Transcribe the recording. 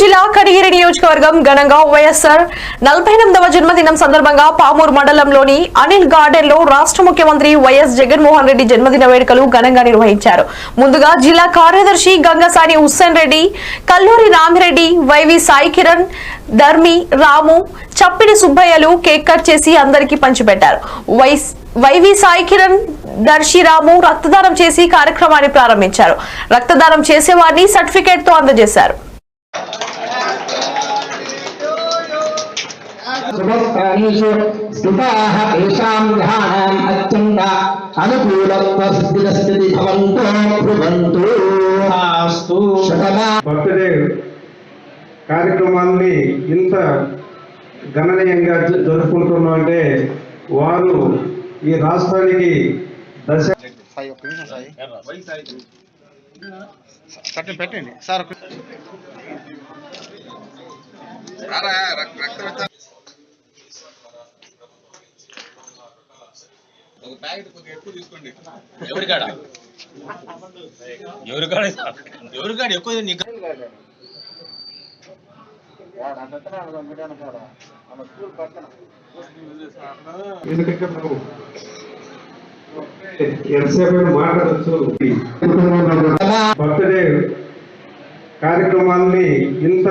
జిల్లా కడిగిరి నియోజకవర్గం ఘనంగా వైఎస్ఆర్ నలభై ఎనిమిదవ జన్మదినం సందర్భంగా పామూరు మండలంలోని అనిల్ గార్డెన్లో రాష్ట్ర ముఖ్యమంత్రి వైఎస్ జగన్మోహన్ రెడ్డి జన్మదిన వేడుకలు ఘనంగా నిర్వహించారు. ముందుగా జిల్లా కార్యదర్శి గంగసాని హుస్సేన్ రెడ్డి కల్లూరి రామిరెడ్డి వైవి సాయి కిరణ్ ధర్మి రాము చప్పిడి సుబ్బయ్యలు కేక్ కట్ చేసి అందరికీ పంచిపెట్టారు. వైస్ వైవి సాయి కిరణ్ దర్శిరాము రక్తదానం చేసి కార్యక్రమాన్ని ప్రారంభించారు. రక్తదానం చేసేవారిని సర్టిఫికేట్తో అందజేశారు. స్థితాః తేషాం గ్రహాణాం అత్యంత అనుకూలత్వస్థితిస్థితి భవంతో భ్రువంతు బర్త్డే కార్యక్రమాన్ని ఇంత గణనీయంగా జ- జరుపుకుంటున్నామంటే వారు ఈ రాష్ట్రానికి దశ సాయి ఒక్క నిమిషం సాయి కట్టండి పెట్టండి సార్ ఒక్క- ఎవరికాడ? ఎవరికాడ? ఎవరికాడ? ఎక్కువ నీకు. ఎందుకంటే మనం ఎంతసేపు మాట్లాడచ్చు. బర్త్డే కార్యక్రమాన్ని ఇంత